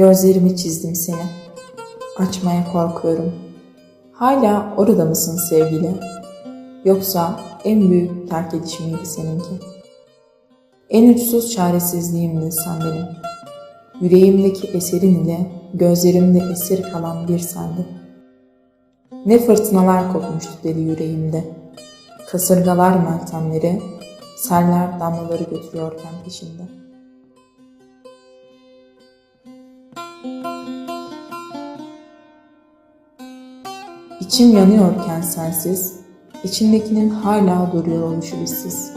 Gözlerimi çizdim seni. Açmaya korkuyorum. Hala orada mısın sevgili? Yoksa en büyük terk edişim miydi seninki? En uçsuz çaresizliğimdi sen benim. Yüreğimdeki eserin ile gözlerimde esir kalan bir sendin. Ne fırtınalar kopmuştu deli yüreğimde. Kasırgalar meltemleri, seller damlaları götürüyorken peşinde. İçim yanıyorken sensiz, içindekinin hala duruyor oluşu bizsiz.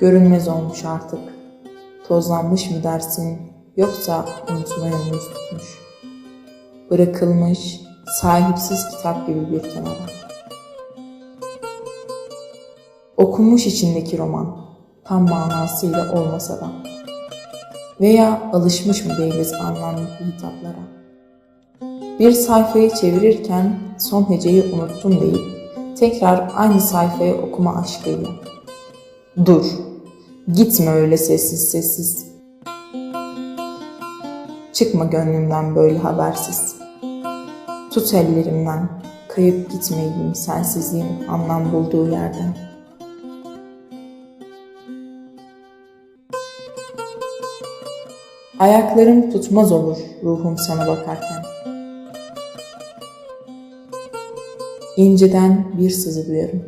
Görünmez olmuş artık. Tozlanmış mı dersin, yoksa unutmaya mı tutmuş? Bırakılmış, sahipsiz kitap gibi bir kenara. Okunmuş içindeki roman, tam manasıyla olmasa da. Veya alışmış mı değiliz anlamlı hitaplara? Bir sayfayı çevirirken son heceyi unuttum deyip tekrar aynı sayfayı okuma aşkıyla. Dur, gitme öyle sessiz sessiz. Çıkma gönlümden böyle habersiz. Tut ellerimden, kayıp gitmeyeyim sensizliğin anlam bulduğu yerden. Ayaklarım tutmaz olur ruhum sana bakarken. İnceden bir sızı duyarım.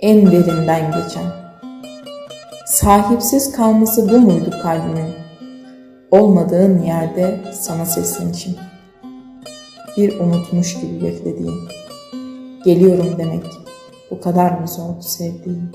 En derinden geçen. Sahipsiz kalması bu muydu kalbimin? Olmadığın yerde sana seslenişim. Bir unutmuş gibi beklediğim. Geliyorum demek. Bu kadar mı zordu sevdiğim?